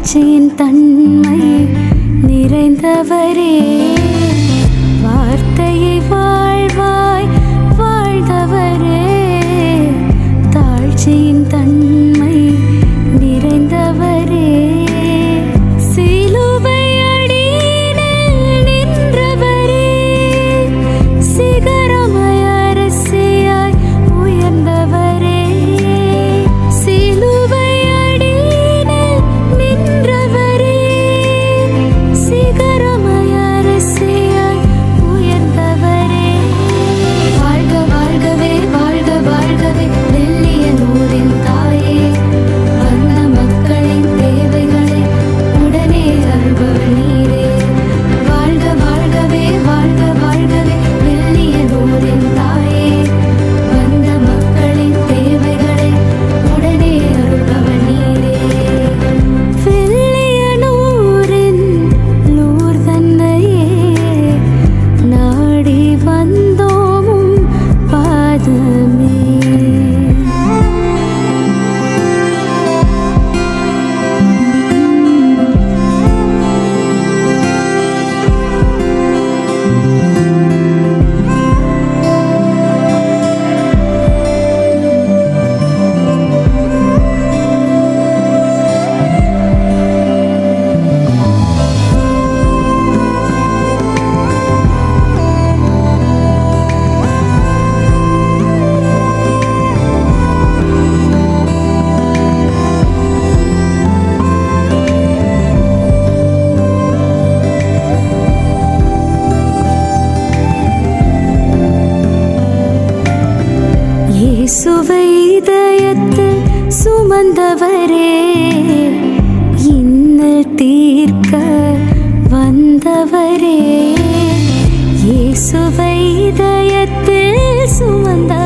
தாழ்ச்சியின் தன்மை நிறைந்தவரே. வார்த்தையை வா இதயத்தில் சுமந்தவரே இன்னல் தீர்க்க வந்தவரே. இயேசுவை இதயத்தில் சுமந்த